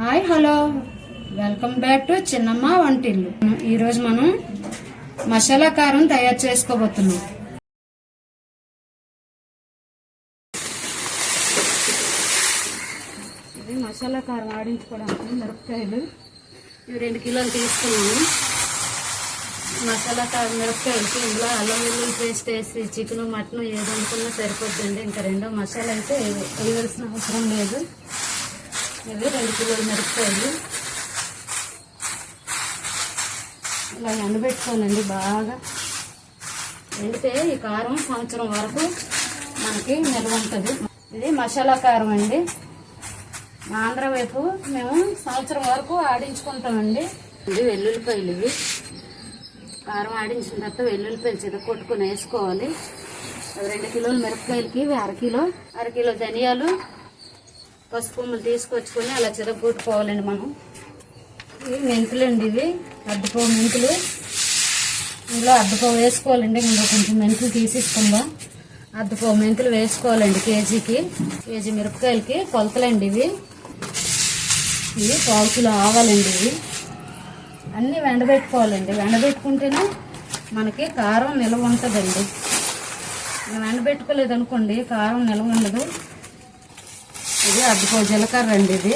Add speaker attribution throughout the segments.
Speaker 1: Hi hello. Welcome back to Chinnamma Vantillu. ఈరోజు మనం మసాలా కారం తయారు చేసుకోబోతున్నాం. ఇది మసాలా కారం ఆడించుకోవడానికి మిరపకాయలు. ఇవి రెండు కిలోలు తీసుకున్నాము మసాలా కారం మిరపకాయలకి ఇందులో అల్లం వెల్లుల్లి పేస్ట్ వేసి చికెన్ మటన్ ఏది అనుకున్నా ఇంకా రెండో మసాలా అయితే వేయవలసిన అవసరం లేదు. ఇవి రెండు కిలోలు మిరపకాయలు. ఇలా ఎండబెట్టుకోనండి బాగా. ఎండితే ఈ కారం సంవత్సరం వరకు మనకి నిల్వ ఉంటుంది. ఇది మసాలా కారం అండి. ఆంధ్ర వైపు మేము సంవత్సరం వరకు ఆడించుకుంటామండి. ఇది వెల్లుల్లిపాయలు ఇవి. కారం ఆడించిన తర్వాత వెల్లుల్లిపాయలు చితకొట్టుకుని వేసుకోవాలి. రెండు కిలోలు మిరపకాయలకి ఇవి అరకిలో అరకిలో ధనియాలు పసుపుమ్మలు తీసుకొచ్చుకొని అలా చిరగొట్టుకోవాలండి మనం. ఇవి మెంతులండి ఇవి. అడ్డుకో మెంతులు. ఇందులో అడ్డుకో వేసుకోవాలండి. ముందు కొంచెం మెంతులు తీసిస్తుందా అడ్డుకో మెంతులు వేసుకోవాలండి కేజీకి. కేజీ మిరపకాయలకి కొలతలండి ఇవి. ఇవి పావుకిలో ఆవాలండి ఇవి. అన్నీ వెండబెట్టుకోవాలండి. వెండబెట్టుకుంటేనే మనకి కారం నిల్వ ఉంటుందండి. మనం వెండబెట్టుకోలేదు అనుకోండి కారం నిల్వ ఉండదు. ఇది అర్ధ జీలకర్ర అండి ఇది.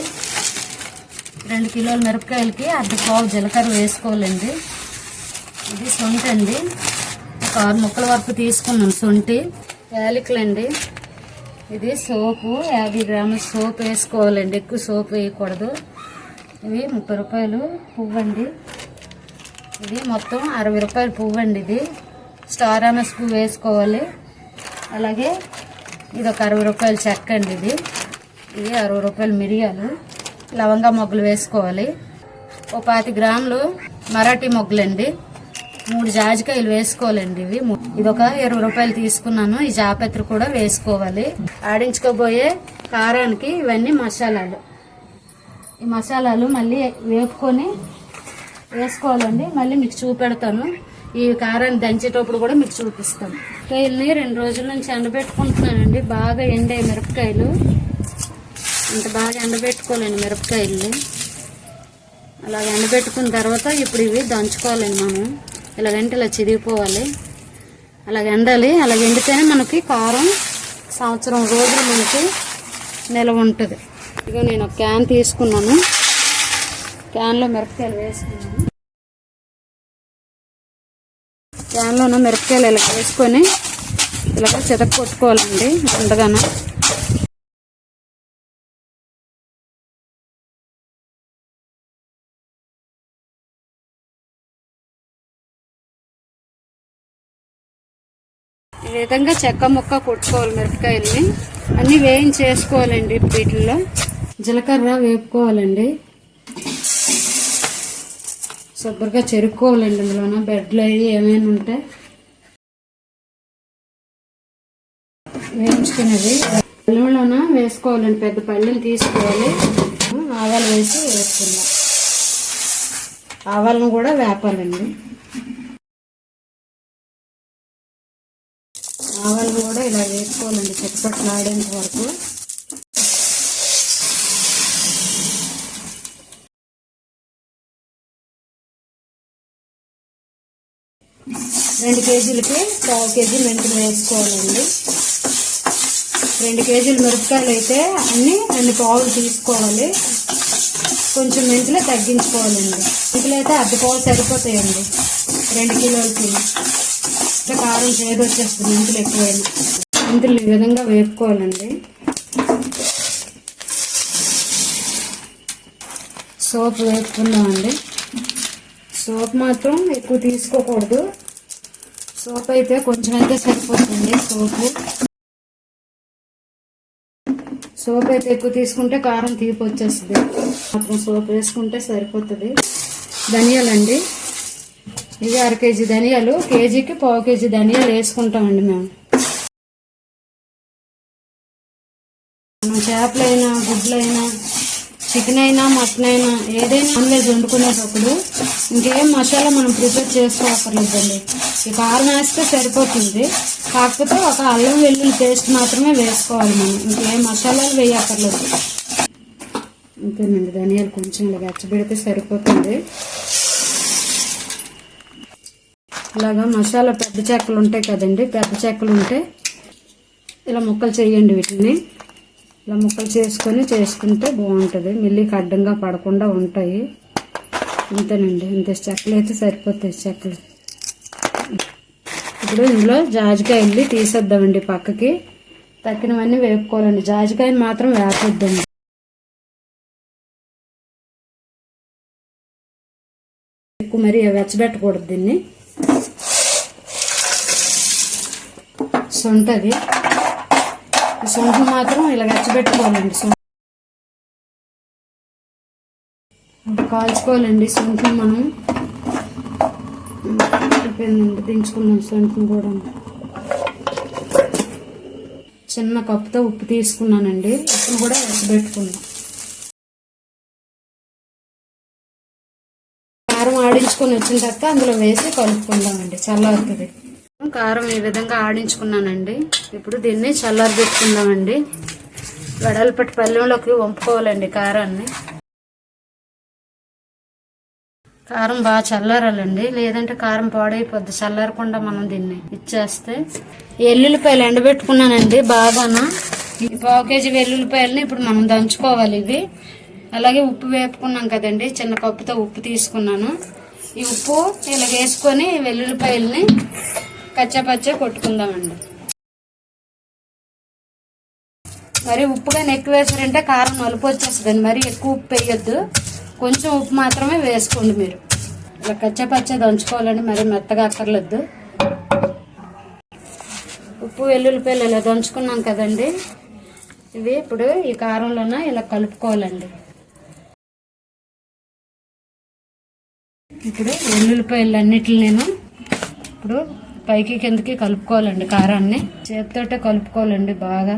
Speaker 1: రెండు కిలోల మిరపకాయలకి అర్ధపావు జీలకర్ర వేసుకోవాలండి. ఇది సొంటి అండి. ఒక ఆరు ముక్కల వరకు తీసుకున్నాం సొంటి. యాలకులండి. ఇది సోపు యాభై గ్రాముల సోప్ వేసుకోవాలండి. ఎక్కువ సోపు వేయకూడదు. ఇవి ముప్పై రూపాయలు పువ్వు అండి ఇది మొత్తం అరవై రూపాయల పువ్వు అండి ఇది. స్టార్ అనస్ పువ్వు వేసుకోవాలి. అలాగే ఇది ఒక అరవై రూపాయల చెక్క అండి ఇది. ఇది అరవై రూపాయలు మిరియాలు. లవంగా మొగ్గలు వేసుకోవాలి. ఒక పాతి గ్రాములు మరాఠీ మొగ్గలండి. మూడు జాజికాయలు వేసుకోవాలండి ఇవి. ఇది ఒక ఇరవై రూపాయలు తీసుకున్నాను. ఈ జాపత్రి కూడా వేసుకోవాలి. ఆడించుకోబోయే కారానికి ఇవన్నీ మసాలాలు. ఈ మసాలాలు మళ్ళీ వేపుకొని వేసుకోవాలండి. మళ్ళీ మీకు చూపెడతాను. ఈ కారాన్ని దంచేటప్పుడు కూడా మీకు చూపిస్తాను. కాయల్ని రెండు రోజుల నుంచి ఎండబెట్టుకుంటున్నానండి. బాగా ఎండే మిరపకాయలు. అంత బాగా ఎండబెట్టుకోలేండి మిరపకాయలు అలా ఎండబెట్టుకున్న తర్వాత ఇప్పుడు ఇవి దంచుకోవాలండి మనం. ఇలాగంటే ఇలా చిరిగిపోవాలి అలాగ ఎండాలి. అలాగ ఎండితేనే మనకి కారం సంవత్సరం రోజులు మనకి నిల్వ ఉంటుంది. ఇక నేను ఒక క్యాన్ తీసుకున్నాను. క్యాన్లో మిరపకాయలు వేసుకున్నాను. క్యాన్లోనూ మిరపకాయలు ఇలా వేసుకొని ఇలాగ చితక కొట్టుకోవాలండి. ఉండగానే ఈ విధంగా చెక్క ముక్క కొట్టుకోవాలి మిరపకాయల్ని. అన్ని వేయించేసుకోవాలండి వీటిల్లో. జీలకర్ర వేపుకోవాలండి. శుభ్రంగా చెరుక్కోవాలండి అందులోన బెడ్లు అవి ఏమైనా ఉంటే వేయించుకునేది. పళ్ళెంలోన వేసుకోవాలండి పెద్ద పళ్ళెం తీసుకోవాలి. ఆవాలు వేసి వేసుకుందాం. ఆవాలను కూడా వేపాలండి. వేసుకోవాలండి చిట్టపట్లాడేంత వరకు. రెండు కేజీలకి పావు కేజీ మెంతులు వేసుకోవాలండి. రెండు కేజీలు మిరపకాయలు అయితే అన్ని రెండు పావులు తీసుకోవాలి. కొంచెం మెంతులు తగ్గించుకోవాలండి. మెంతులు అయితే అర్ధ పావులు సరిపోతాయండి. రెండు కిలోలకి. ఇంకా కారం చేదు వచ్చేస్తుంది మెంతులు ఎక్కువైనా. మెంతులు ఈ విధంగా వేపుకోవాలండి. సోప్ వేపుకుందామండి. సోప్ మాత్రం ఎక్కువ తీసుకోకూడదు. సోప్ అయితే కొంచెం అయితే సరిపోతుంది సోపు. సోప్ అయితే ఎక్కువ తీసుకుంటే కారం తీపి వచ్చేస్తుంది. మాత్రం సోప్ వేసుకుంటే సరిపోతుంది. ధనియాలండి. ఇవి అర కేజీ ధనియాలు. కేజీకి పావు కేజీ ధనియాలు వేసుకుంటామండి మేము. చేపలైనా గుడ్లైనా చికెన్ అయినా మటన్ అయినా ఏదైనా నాన్ వెజ్ వండుకునేటప్పుడు ఇంకేం మసాలా మనం ప్రిపేర్ చేసుకోకర్లేదండి ఈ కారం వేస్తే సరిపోతుంది. కాకపోతే ఒక అల్లం వెల్లుల్లి పేస్ట్ మాత్రమే వేసుకోవాలి మనం. ఇంకేం మసాలాలు వేయక్కర్లేదు. అంతేనండి ధనియాలు కొంచెం ఇలా వెచ్చబెడితే సరిపోతుంది. ఇలాగా మసాలా పెద్ద చెక్కలు ఉంటాయి కదండి పెద్ద చెక్కలు ఉంటే ఇలా ముక్కలు చేయండి వీటిని. ఇలా ముక్కలు చేసుకొని చేసుకుంటే బాగుంటుంది. మిల్లికి అడ్డంగా పడకుండా ఉంటాయి. అంతేనండి ఇంత చెక్కలు అయితే సరిపోతాయి చెక్కలు. ఇప్పుడు ఇందులో జాజికాయల్ని తీసేద్దామండి పక్కకి. తక్కినవన్నీ వేపుకోవాలండి. జాజికాయని మాత్రం వేపొద్దండి. ఎక్కువ మరి వెచ్చబెట్టకూడదు దీన్ని. సొంటది. ఈ సొంట మాత్రం ఇలా గచ్చిపెట్టుకోవాలండి సొంట కాల్చుకోవాలండి. సొంటని మనం అయిపోయిందండి దించుకున్నాం సొంటని కూడా. చిన్న కప్పుతో ఉప్పు తీసుకున్నానండి. ఉప్పును కూడా వెచ్చబెట్టుకున్నాం కారం ఆడించుకొని వచ్చిన తర్వాత అందులో వేసి కలుపుకుందామండి. చల్లారుతుంది. కారం ఈ విధంగా ఆడించుకున్నానండి? ఇప్పుడు దీన్ని చల్లారి పెట్టుకుందామండి వెడల్పటి పల్లెంలోకి వంపుకోవాలండి కారాన్ని. కారం బాగా చల్లారాలండి. లేదంటే కారం పాడైపోద్ది. చల్లారకుండా మనం దీన్ని ఇచ్చేస్తే. ఎల్లుల్లిపాయలు ఎండబెట్టుకున్నానండి బాగాన ఈ పావు కేజీ వెల్లుల్లిపాయలని ఇప్పుడు మనం దంచుకోవాలి ఇవి. అలాగే ఉప్పు వేపుకున్నాం కదండి. చిన్న కప్పుతో ఉప్పు తీసుకున్నాను. ఈ ఉప్పు ఇలా వేసుకొని వెల్లుల్లిపాయలని కచ్చపచ్చ కొట్టుకుందామండి. మరి ఉప్పు కానీ ఎక్కువ వేసారంటే కారం నలుపు వచ్చేస్తుందండి. మరి ఎక్కువ ఉప్పు వేయొద్దు. కొంచెం ఉప్పు మాత్రమే వేసుకోండి మీరు. ఇలా కచ్చపచ్చ దంచుకోవాలండి. మరి మెత్తగా అక్కర్లేదు ఉప్పు వెల్లుల్లిపాయలు ఇలా దంచుకున్నాం కదండి. ఇవి ఇప్పుడు ఈ కారంలోన ఇలా కలుపుకోవాలండి. ఇప్పుడు వెల్లుల్లిపాయలు అన్నిటిని నేను ఇప్పుడు పైకి కిందకి కలుపుకోవాలండి కారాన్ని. చేతితోటే కలుపుకోవాలండి బాగా.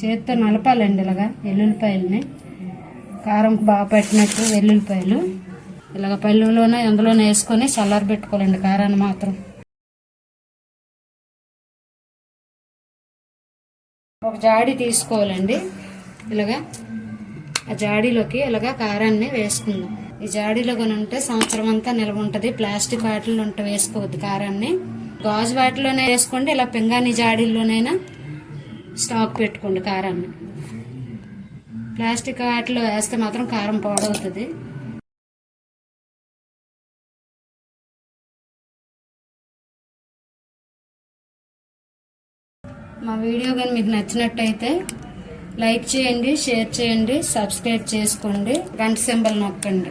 Speaker 1: చేతితో నలపాలండి ఇలాగా వెల్లుల్లిపాయలని కారం బాగా పెట్టినట్టు వెల్లుల్లిపాయలు. ఇలాగ పల్లెలోనే అందులోనే వేసుకొని చల్లారి పెట్టుకోవాలండి కారాన్ని మాత్రం. ఒక జాడి తీసుకోవాలండి. ఇలాగా ఆ జాడీలోకి ఇలాగా కారాన్ని వేసుకుందాం. ఈ జాడీలో కానీ ఉంటే సంవత్సరం అంతా నిల్వ ఉంటుంది. ప్లాస్టిక్ వాటిల్లో ఉంటే వేసుకోవద్దు కారాన్ని. గాజు వాటిలోనే వేసుకోండి ఇలా పింగాణి జాడీల్లోనైనా స్టాక్ పెట్టుకోండి కారాన్ని. ప్లాస్టిక్ వాటిలో వేస్తే మాత్రం కారం పాడవుతుంది. మా వీడియో కానీ మీకు నచ్చినట్టయితే లైక్ చేయండి షేర్ చేయండి సబ్స్క్రైబ్ చేసుకోండి. గంట సింబల్ నొక్కండి.